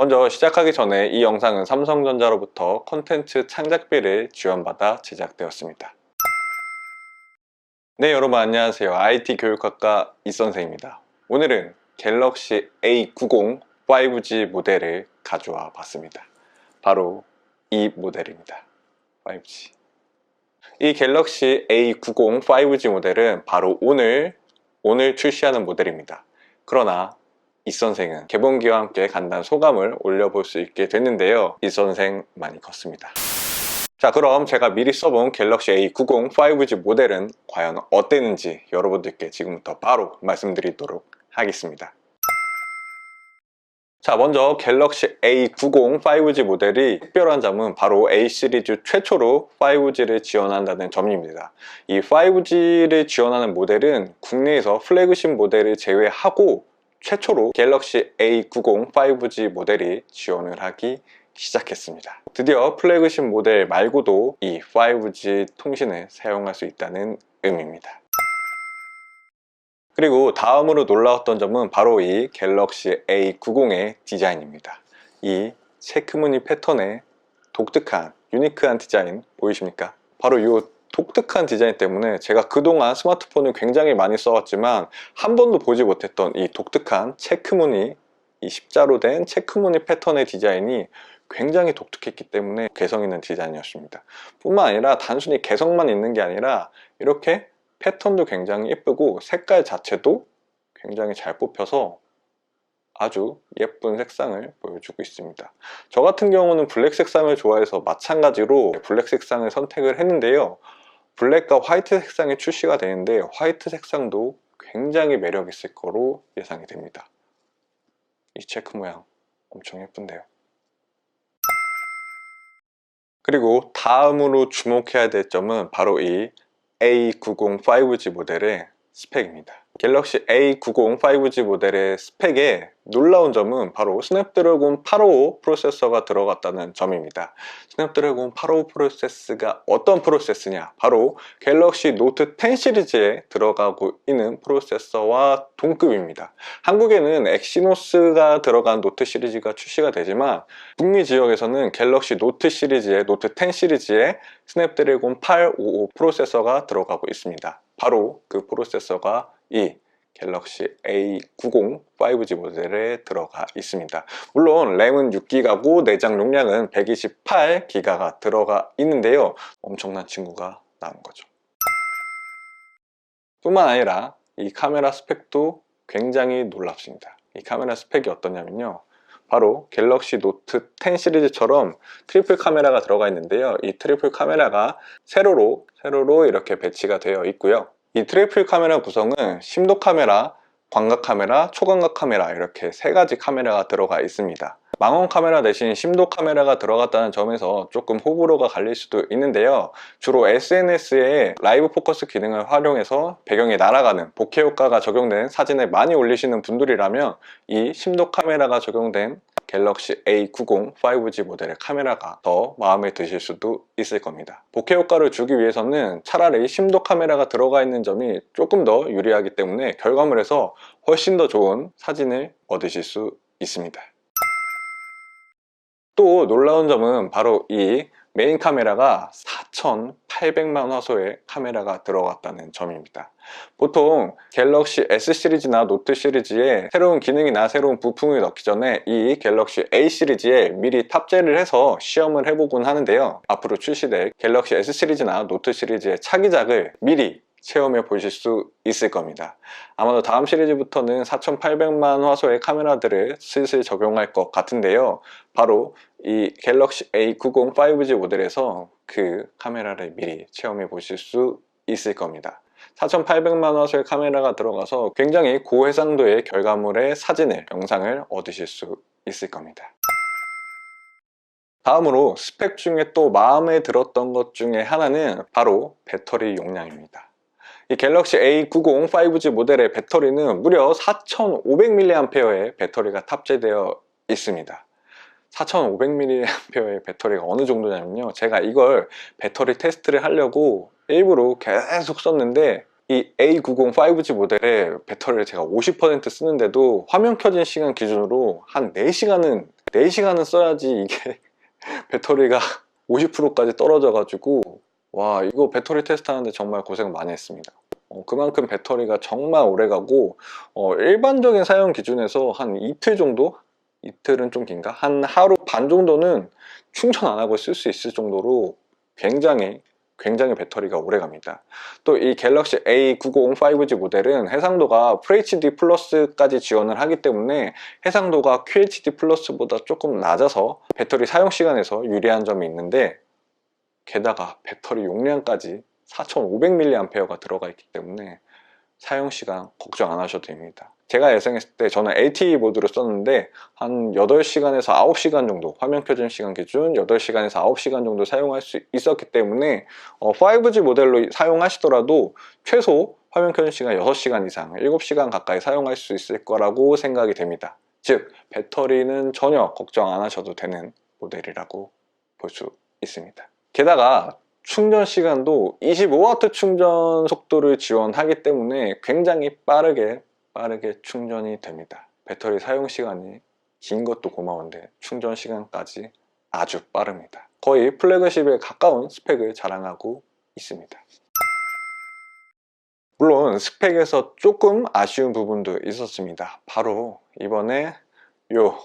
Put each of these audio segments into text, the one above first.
먼저 시작하기 전에 이 영상은 삼성전자로부터 콘텐츠 창작비를 지원받아 제작되었습니다. 네 여러분 안녕하세요. IT 교육학과 이선생입니다. 오늘은 갤럭시 A90 5G 모델을 가져와 봤습니다. 바로 이 모델입니다. 5G 이 갤럭시 A90 5G 모델은 바로 오늘 오늘 출시하는 모델입니다. 그러나 이 선생은 개봉기와 함께 간단 소감을 올려볼 수 있게 됐는데요. 이 선생 많이 컸습니다. 자 그럼 제가 미리 써본 갤럭시 A90 5G 모델은 과연 어땠는지 여러분들께 지금부터 바로 말씀드리도록 하겠습니다. 자 먼저 갤럭시 A90 5G 모델이 특별한 점은 바로 A 시리즈 최초로 5G를 지원한다는 점입니다. 이 5G를 지원하는 모델은 국내에서 플래그십 모델을 제외하고 최초로 갤럭시 A90 5G 모델이 지원을 하기 시작했습니다. 드디어 플래그십 모델 말고도 이 5G 통신을 사용할 수 있다는 의미입니다. 그리고 다음으로 놀라웠던 점은 바로 이 갤럭시 A90의 디자인입니다. 이 체크무늬 패턴의 독특한 유니크한 디자인 보이십니까? 바로 이 독특한 디자인 때문에 제가 그동안 스마트폰을 굉장히 많이 써왔지만 한 번도 보지 못했던 이 독특한 체크무늬 이 십자로 된 체크무늬 패턴의 디자인이 굉장히 독특했기 때문에 개성 있는 디자인이었습니다. 뿐만 아니라 단순히 개성만 있는 게 아니라 이렇게 패턴도 굉장히 예쁘고 색깔 자체도 굉장히 잘 뽑혀서 아주 예쁜 색상을 보여주고 있습니다. 저 같은 경우는 블랙 색상을 좋아해서 마찬가지로 블랙 색상을 선택을 했는데요 블랙과 화이트 색상이 출시가 되는데 화이트 색상도 굉장히 매력 있을 거로 예상이 됩니다. 이 체크 모양 엄청 예쁜데요. 그리고 다음으로 주목해야 될 점은 바로 이 A90 5G 모델의 스펙입니다 갤럭시 A90 5G 모델의 스펙에 놀라운 점은 바로 스냅드래곤 855 프로세서가 들어갔다는 점입니다. 스냅드래곤 855 프로세스가 어떤 프로세스냐? 바로 갤럭시 노트 10 시리즈에 들어가고 있는 프로세서와 동급입니다. 한국에는 엑시노스가 들어간 노트 시리즈가 출시가 되지만 북미 지역에서는 갤럭시 노트 시리즈의 노트 10 시리즈에 스냅드래곤 855 프로세서가 들어가고 있습니다. 바로 그 프로세서가 이 갤럭시 A90 5G 모델에 들어가 있습니다. 물론 램은 6기가고 내장 용량은 128기가가 들어가 있는데요. 엄청난 친구가 나온 거죠. 뿐만 아니라 이 카메라 스펙도 굉장히 놀랍습니다. 이 카메라 스펙이 어떠냐면요. 바로 갤럭시 노트 10 시리즈처럼 트리플 카메라가 들어가 있는데요. 이 트리플 카메라가 세로로 세로로 이렇게 배치가 되어 있고요 이 트리플 카메라 구성은 심도 카메라, 광각 카메라, 초광각 카메라 이렇게 세 가지 카메라가 들어가 있습니다 망원 카메라 대신 심도 카메라가 들어갔다는 점에서 조금 호불호가 갈릴 수도 있는데요. 주로 SNS에 라이브 포커스 기능을 활용해서 배경이 날아가는 보케 효과가 적용된 사진을 많이 올리시는 분들이라면 이 심도 카메라가 적용된 갤럭시 A90 5G 모델의 카메라가 더 마음에 드실 수도 있을 겁니다. 보케 효과를 주기 위해서는 차라리 심도 카메라가 들어가 있는 점이 조금 더 유리하기 때문에 결과물에서 훨씬 더 좋은 사진을 얻으실 수 있습니다 또 놀라운 점은 바로 이 메인 카메라가 4800만 화소의 카메라가 들어갔다는 점입니다. 보통 갤럭시 S 시리즈나 노트 시리즈에 새로운 기능이나 새로운 부품을 넣기 전에 이 갤럭시 A 시리즈에 미리 탑재를 해서 시험을 해보곤 하는데요. 앞으로 출시될 갤럭시 S 시리즈나 노트 시리즈의 차기작을 미리 체험해 보실 수 있을 겁니다. 아마도 다음 시리즈부터는 4800만 화소의 카메라들을 슬슬 적용할 것 같은데요. 바로 이 갤럭시 A90 5G 모델에서 그 카메라를 미리 체험해 보실 수 있을 겁니다. 4800만 화소의 카메라가 들어가서 굉장히 고해상도의 결과물의 사진을, 영상을 얻으실 수 있을 겁니다. 다음으로 스펙 중에 또 마음에 들었던 것 중에 하나는 바로 배터리 용량입니다 이 갤럭시 A90 5G 모델의 배터리는 무려 4500mAh의 배터리가 탑재되어 있습니다. 4500mAh의 배터리가 어느 정도냐면요. 제가 이걸 배터리 테스트를 하려고 일부러 계속 썼는데 이 A90 5G 모델의 배터리를 제가 50% 쓰는데도 화면 켜진 시간 기준으로 한 4시간은 4시간은 써야지 이게 배터리가 50%까지 떨어져 가지고 와 이거 배터리 테스트 하는데 정말 고생 많이 했습니다 어, 그만큼 배터리가 정말 오래 가고 어, 일반적인 사용 기준에서 한 이틀 정도? 이틀은 좀 긴가? 한 하루 반 정도는 충전 안 하고 쓸 수 있을 정도로 굉장히 굉장히 배터리가 오래 갑니다. 또 이 갤럭시 A90 5G 모델은 해상도가 FHD 플러스까지 지원을 하기 때문에 해상도가 QHD 플러스보다 조금 낮아서 배터리 사용 시간에서 유리한 점이 있는데 게다가 배터리 용량까지 4500mAh가 들어가 있기 때문에 사용 시간 걱정 안 하셔도 됩니다. 제가 예상했을 때 저는 LTE 모드로 썼는데 한 8시간에서 9시간 정도 화면 켜진 시간 기준 8시간에서 9시간 정도 사용할 수 있었기 때문에 어, 5G 모델로 사용하시더라도 최소 화면 켜진 시간 6시간 이상 7시간 가까이 사용할 수 있을 거라고 생각이 됩니다. 즉 배터리는 전혀 걱정 안 하셔도 되는 모델이라고 볼 수 있습니다. 게다가 충전 시간도 25W 충전 속도를 지원하기 때문에 굉장히 빠르게 빠르게 충전이 됩니다. 배터리 사용 시간이 긴 것도 고마운데 충전 시간까지 아주 빠릅니다. 거의 플래그십에 가까운 스펙을 자랑하고 있습니다. 물론 스펙에서 조금 아쉬운 부분도 있었습니다. 바로 이번에 요,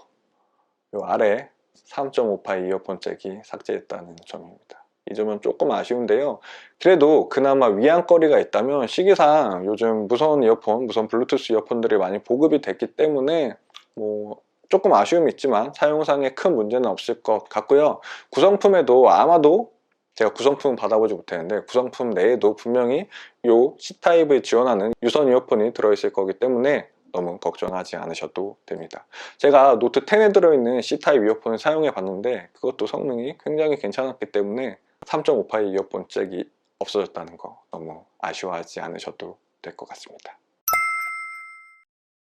요 아래 3.5파이 이어폰 잭이 삭제했다는 점입니다. 이 점은 조금 아쉬운데요. 그래도 그나마 위안거리가 있다면 시기상 요즘 무선 이어폰, 무선 블루투스 이어폰들이 많이 보급이 됐기 때문에 뭐 조금 아쉬움이 있지만 사용상에 큰 문제는 없을 것 같고요. 구성품에도 아마도 제가 구성품 받아보지 못했는데 구성품 내에도 분명히 요 C타입을 지원하는 유선 이어폰이 들어있을 거기 때문에 너무 걱정하지 않으셔도 됩니다. 제가 노트 10에 들어있는 C타입 이어폰을 사용해 봤는데 그것도 성능이 굉장히 괜찮았기 때문에 3.5파이 이어폰 잭이 없어졌다는 거 너무 아쉬워하지 않으셔도 될 것 같습니다.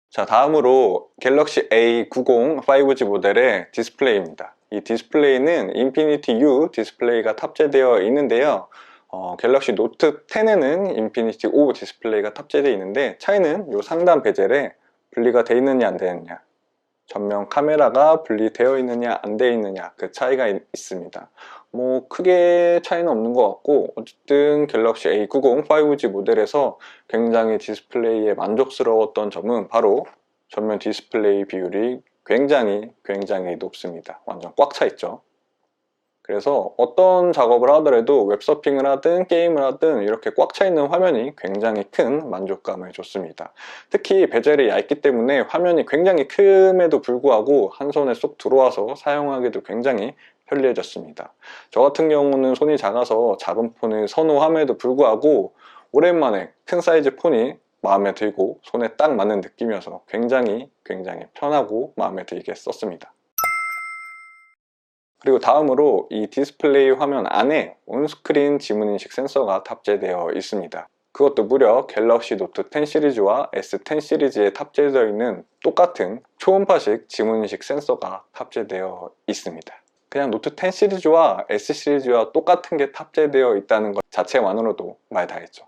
자 다음으로 갤럭시 A90 5G 모델의 디스플레이입니다. 이 디스플레이는 인피니티 U 디스플레이가 탑재되어 있는데요. 어, 갤럭시 노트 10에는 인피니티 5 디스플레이가 탑재되어 있는데 차이는 이 상단 베젤에 분리가 되어 있느냐 안 되어 있느냐 전면 카메라가 분리되어 있느냐 안 되어 있느냐 그 차이가 있, 있습니다. 뭐 크게 차이는 없는 것 같고 어쨌든 갤럭시 A90 5G 모델에서 굉장히 디스플레이에 만족스러웠던 점은 바로 전면 디스플레이 비율이 굉장히 굉장히 높습니다. 완전 꽉 차 있죠 그래서 어떤 작업을 하더라도 웹서핑을 하든 게임을 하든 이렇게 꽉 차 있는 화면이 굉장히 큰 만족감을 줬습니다. 특히 베젤이 얇기 때문에 화면이 굉장히 큼에도 불구하고 한 손에 쏙 들어와서 사용하기도 굉장히 편리해졌습니다. 저 같은 경우는 손이 작아서 작은 폰을 선호함에도 불구하고 오랜만에 큰 사이즈 폰이 마음에 들고 손에 딱 맞는 느낌이어서 굉장히 굉장히 편하고 마음에 들게 썼습니다. 그리고 다음으로 이 디스플레이 화면 안에 온스크린 지문인식 센서가 탑재되어 있습니다. 그것도 무려 갤럭시 노트 10 시리즈와 S10 시리즈에 탑재되어 있는 똑같은 초음파식 지문인식 센서가 탑재되어 있습니다. 그냥 노트 10 시리즈와 S 시리즈와 똑같은 게 탑재되어 있다는 것 자체만으로도 말 다 했죠.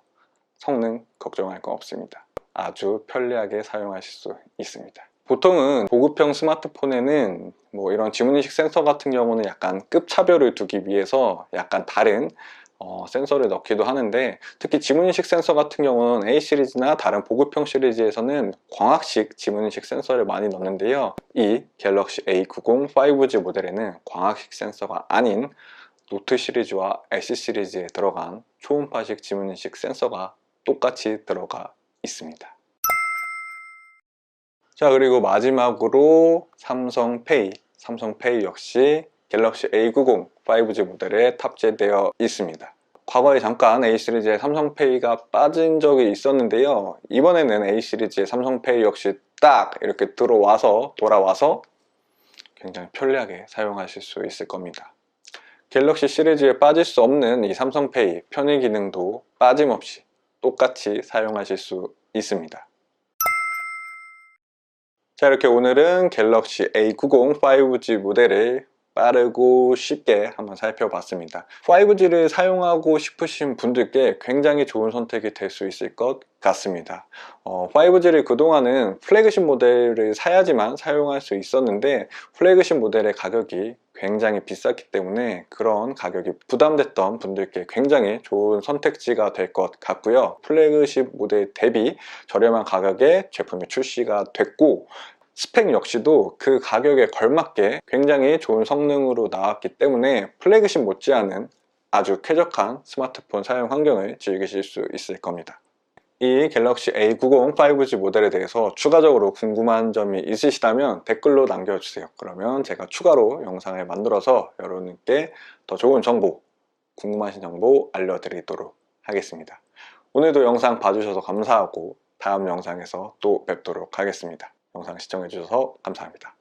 성능 걱정할 건 없습니다. 아주 편리하게 사용하실 수 있습니다. 보통은 보급형 스마트폰에는 뭐 이런 지문인식 센서 같은 경우는 약간 급 차별을 두기 위해서 약간 다른 어, 센서를 넣기도 하는데 특히 지문인식 센서 같은 경우는 A 시리즈나 다른 보급형 시리즈에서는 광학식 지문인식 센서를 많이 넣는데요. 이 갤럭시 A90 5G 모델에는 광학식 센서가 아닌 노트 시리즈와 S 시리즈에 들어간 초음파식 지문인식 센서가 똑같이 들어가 있습니다 자 그리고 마지막으로 삼성페이. 삼성페이 역시 갤럭시 A90 5G 모델에 탑재되어 있습니다. 과거에 잠깐 A 시리즈에 삼성페이가 빠진 적이 있었는데요. 이번에는 A 시리즈에 삼성페이 역시 딱 이렇게 들어와서 돌아와서 굉장히 편리하게 사용하실 수 있을 겁니다. 갤럭시 시리즈에 빠질 수 없는 이 삼성페이 편의 기능도 빠짐없이 똑같이 사용하실 수 있습니다 자 이렇게 오늘은 갤럭시 A90 5G 모델을 빠르고 쉽게 한번 살펴봤습니다. 5G를 사용하고 싶으신 분들께 굉장히 좋은 선택이 될 수 있을 것 같습니다. 어, 5G를 그동안은 플래그십 모델을 사야지만 사용할 수 있었는데 플래그십 모델의 가격이 굉장히 비쌌기 때문에 그런 가격이 부담됐던 분들께 굉장히 좋은 선택지가 될 것 같고요. 플래그십 모델 대비 저렴한 가격에 제품이 출시가 됐고 스펙 역시도 그 가격에 걸맞게 굉장히 좋은 성능으로 나왔기 때문에 플래그십 못지않은 아주 쾌적한 스마트폰 사용 환경을 즐기실 수 있을 겁니다. 이 갤럭시 A90 5G 모델에 대해서 추가적으로 궁금한 점이 있으시다면 댓글로 남겨주세요. 그러면 제가 추가로 영상을 만들어서 여러분께 더 좋은 정보, 궁금하신 정보 알려드리도록 하겠습니다. 오늘도 영상 봐주셔서 감사하고 다음 영상에서 또 뵙도록 하겠습니다. 영상 시청해주셔서 감사합니다.